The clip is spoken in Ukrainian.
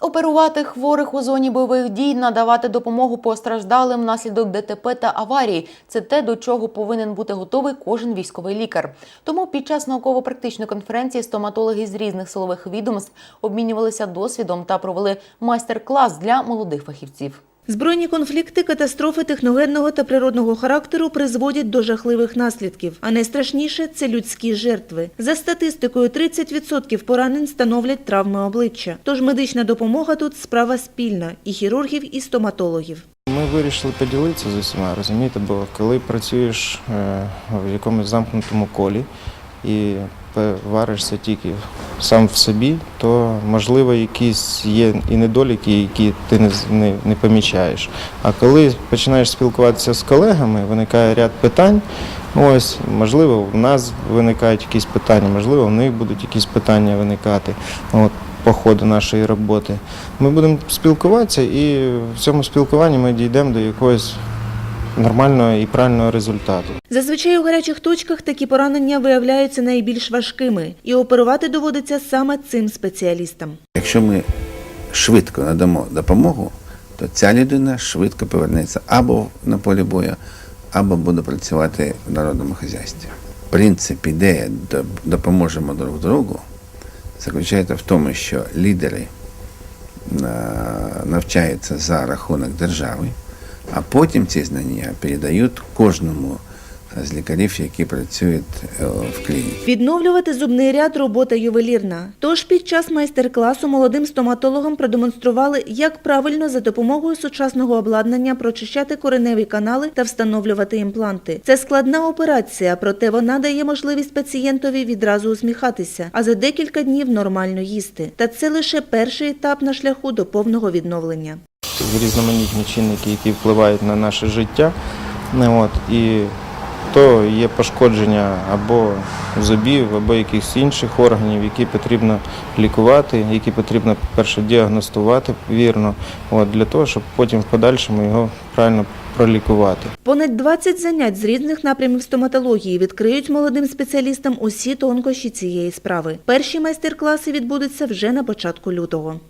Оперувати хворих у зоні бойових дій, надавати допомогу постраждалим внаслідок ДТП та аварії це те, до чого повинен бути готовий кожен військовий лікар. Тому під час науково-практичної конференції стоматологи з різних силових відомств обмінювалися досвідом та провели майстер-клас для молодих фахівців. Збройні конфлікти, катастрофи техногенного та природного характеру призводять до жахливих наслідків. А найстрашніше це людські жертви. За статистикою, 30% поранень становлять травми обличчя. Тож медична допомога тут справа спільна і хірургів, і стоматологів. Ми вирішили поділитися з усіма, розумієте, бо коли працюєш е, в якомусь замкнутому колі і варишся тільки сам в собі, то можливо якісь є і недоліки, які ти не, не, не помічаєш. А коли починаєш спілкуватися з колегами, виникає ряд питань. Ось, можливо, в нас виникають якісь питання, можливо, в них будуть якісь питання виникати. От, по ходу нашої роботи. Ми будемо спілкуватися і в цьому спілкуванні ми дійдемо до якогось нормального і правильного результату. Зазвичай у гарячих точках такі поранення виявляються найбільш важкими, і оперувати доводиться саме цим спеціалістам. Якщо ми швидко надамо допомогу, то ця людина швидко повернеться або на полі бою, або буде працювати в народному хазяйстві. Принцип, ідея допоможемо друг другу заключається в тому, що лідери навчаються за рахунок держави, а потім ці знання передають кожному з лікарів, які працюють е, в клініці. Відновлювати зубний ряд робота ювелірна. Тож під час майстер-класу молодим стоматологам продемонстрували, як правильно за допомогою сучасного обладнання прочищати кореневі канали та встановлювати імпланти. Це складна операція, проте вона дає можливість пацієнтові відразу усміхатися, а за декілька днів нормально їсти. Та це лише перший етап на шляху до повного відновлення. Різноманітні чинники, які впливають на наше життя. Ну, От, і то є пошкодження або зубів, або якихось інших органів, які потрібно лікувати, які потрібно, по-перше, діагностувати вірно, от, для того, щоб потім в подальшому його правильно пролікувати. Понад 20 занять з різних напрямів стоматології відкриють молодим спеціалістам усі тонкощі цієї справи. Перші майстер-класи відбудуться вже на початку лютого.